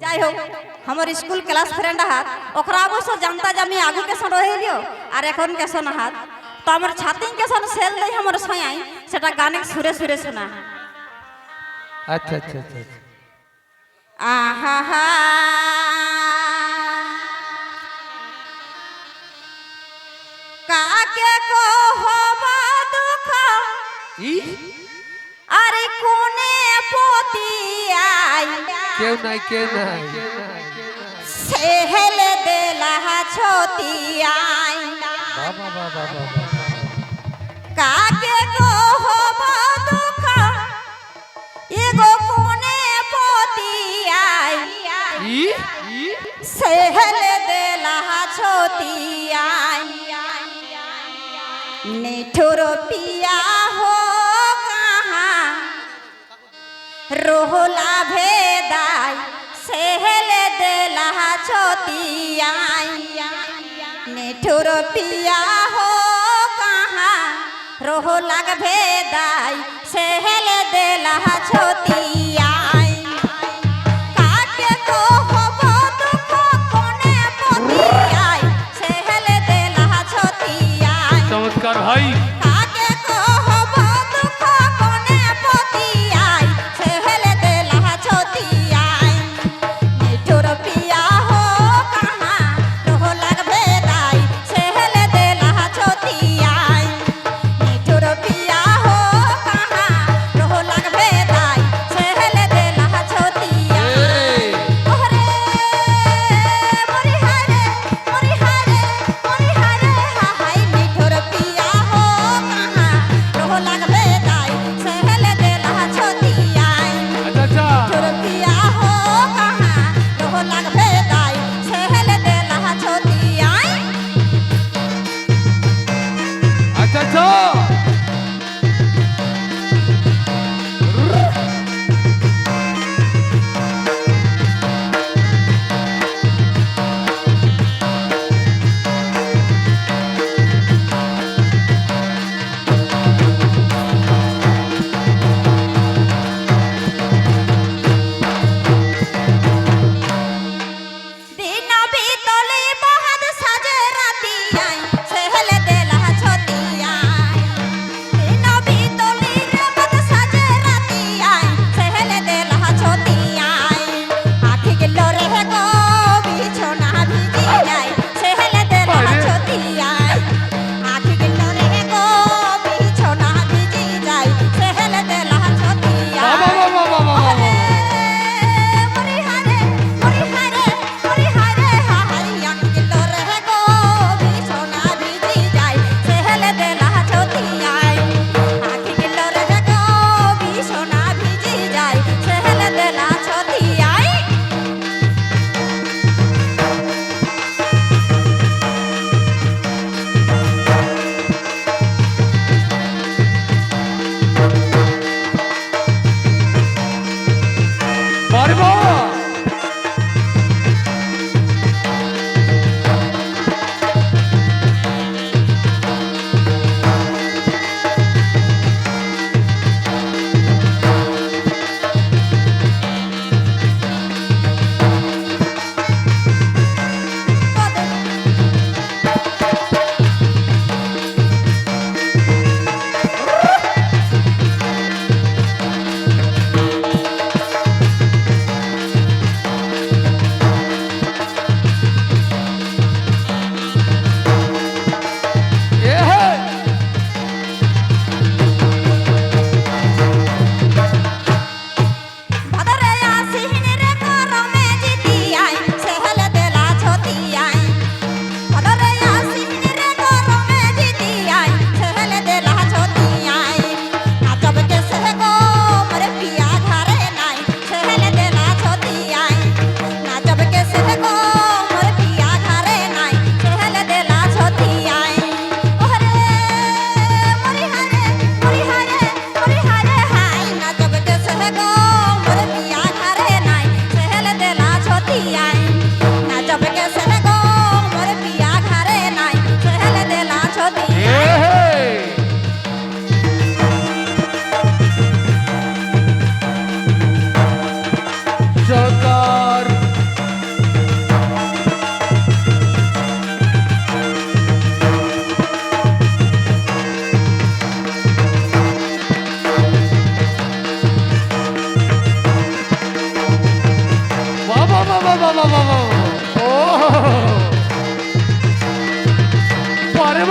যাই হোক আমার স্কুল ক্লাস ফ্রেন্ড হাত ওকরা অবশ্য জানতা যে আমি আগু কেসন রহিলিও আর এখন কেসন হাত তো আমার ছাতিং কেসন সেল দেই আমার সয়াই সেটা গানে সুরে সুরে শোনা। আচ্ছা আচ্ছা আচ্ছা আচ্ছা। আহা হা। কাকে কহব দুঃখ? ই? কেউ নাই কেউ নাই। সেহেলে দেলা ছতি আই বাবা বাবা বাবা কাকে কহব দুঃখ? এগো কোনে পতি আই সেহেলে দেলা ছতি আই নিঠুর পিয়া হো কাহা? রোহলা ছতি আই নিঠুর পিয়া হো কাহা রোহলা ভেদাই সেহেলে দেলা ছতি বাবা ও। পারে